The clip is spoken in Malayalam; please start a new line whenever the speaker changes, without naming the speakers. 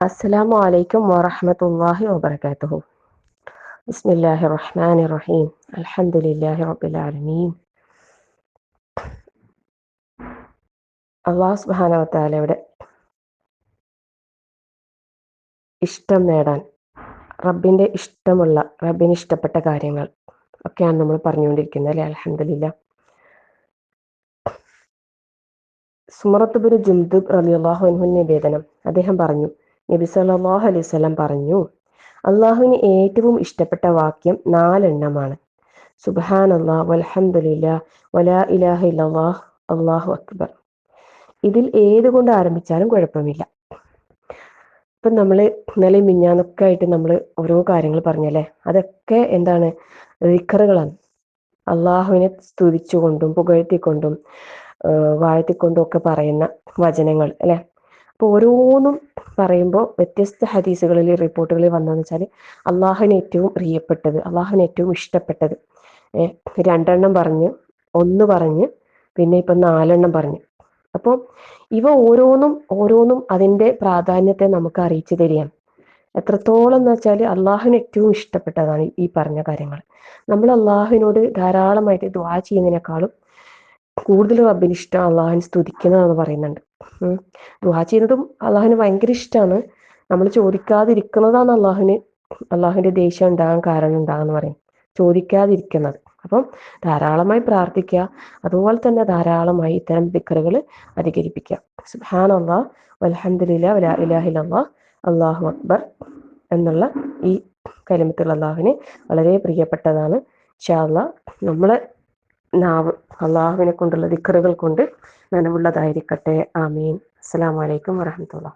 അസ്സലാമു അലൈക്കും വറഹമത്തല്ലാഹി വബർക്കാത്തുഹു ബിസ്മില്ലാഹി റഹ്മാൻ റഹീം അൽഹംദുലില്ലാഹി റബ്ബിൽ ആലമീൻ അള്ളാഹു സുബാനവത്താലയുടെ ഇഷ്ടം നേടാൻ റബ്ബിന്റെ ഇഷ്ടമുള്ള റബ്ബിന് ഇഷ്ടപ്പെട്ട കാര്യങ്ങൾ ഒക്കെയാണ് നമ്മൾ പറഞ്ഞുകൊണ്ടിരിക്കുന്നത് അല്ലേ? അലഹമില്ല സുമറത്തുപുര ജുംദുബ് റലിയുള്ളാഹു അൻഹു നിവേദനം അദ്ദേഹം പറഞ്ഞു. നബി സല്ലാഹു അലൈഹി സ്വലം പറഞ്ഞു അള്ളാഹുവിന് ഏറ്റവും ഇഷ്ടപ്പെട്ട വാക്യം നാലെണ്ണമാണ്. സുബാൻ അള്ളാഹ് വൽഹംദുലില്ലാ വലാ ഇലാഹ അള്ളാഹു അക്ബർ. ഇതിൽ ഏതുകൊണ്ട് ആരംഭിച്ചാലും കുഴപ്പമില്ല. ഇപ്പം നമ്മൾ ഇന്നലെ മിഞ്ഞാന്നൊക്കെ ആയിട്ട് നമ്മൾ ഓരോ കാര്യങ്ങൾ പറഞ്ഞല്ലേ? അതൊക്കെ എന്താണ്? റിക്കറുകളാണ് അള്ളാഹുവിനെ സ്തുതിച്ചുകൊണ്ടും പുകഴ്ത്തിക്കൊണ്ടും വാഴ്ത്തിക്കൊണ്ടും ഒക്കെ പറയുന്ന വചനങ്ങൾ അല്ലെ? അപ്പോൾ ഓരോന്നും പറയുമ്പോൾ വ്യത്യസ്ത ഹദീസുകളിൽ റിപ്പോർട്ടുകളിൽ വന്നതെന്ന് വെച്ചാൽ അള്ളാഹുവിന് ഏറ്റവും പ്രിയപ്പെട്ടത് അള്ളാഹുവിന് ഏറ്റവും ഇഷ്ടപ്പെട്ടത്. രണ്ടെണ്ണം പറഞ്ഞ് ഒന്ന് പറഞ്ഞ് പിന്നെ ഇപ്പം നാലെണ്ണം പറഞ്ഞു. അപ്പോൾ ഇവ ഓരോന്നും ഓരോന്നും അതിന്റെ പ്രാധാന്യത്തെ നമുക്ക് അറിയിച്ചു തരികയാണ്. എത്രത്തോളം എന്ന് വെച്ചാൽ അള്ളാഹുവിന് ഏറ്റവും ഇഷ്ടപ്പെട്ടതാണ് ഈ പറഞ്ഞ കാര്യങ്ങൾ. നമ്മൾ അള്ളാഹുവിനോട് ധാരാളമായിട്ട് ദ്വാ ചെയ്യുന്നതിനേക്കാളും കൂടുതൽ റബ്ബിന് ഇഷ്ടം സ്തുതിക്കുന്നതെന്ന് പറയുന്നുണ്ട്. ദുവാ ചെയ്യുന്നതും അള്ളാഹുവിന് ഭയങ്കര ഇഷ്ടമാണ് നമ്മൾ ചോദിക്കാതിരിക്കുന്നതാണ് അള്ളാഹുവിന് അള്ളാഹുവിന്റെ ദേഷ്യം ഉണ്ടാകാൻ കാരണം ഉണ്ടാകാന്ന് പറയും. ചോദിക്കാതിരിക്കുന്നത്. അപ്പം ധാരാളമായി പ്രാർത്ഥിക്കുക. അതുപോലെ തന്നെ ധാരാളമായി ഇത്തരം ദിക്കറുകൾ അധികരിപ്പിക്കുക. സുഹാൻ അള്ളാഹ് വലഹദില്ല വലാ അള്ളാഹ് അള്ളാഹു അക്ബർ എന്നുള്ള ഈ കലിമത്തുള്ള അള്ളാഹുവിന് വളരെ പ്രിയപ്പെട്ടതാണ്. ഷാ അള്ളാഹ് നമ്മളെ നാവ് അള്ളാഹുവിനെ കൊണ്ടുള്ള ദിക്കറുകൾ കൊണ്ട് നനവുള്ളതായിരിക്കട്ടെ. ആമീൻ. അസ്സാം വലൈക്കും വരഹമത്തുള്ള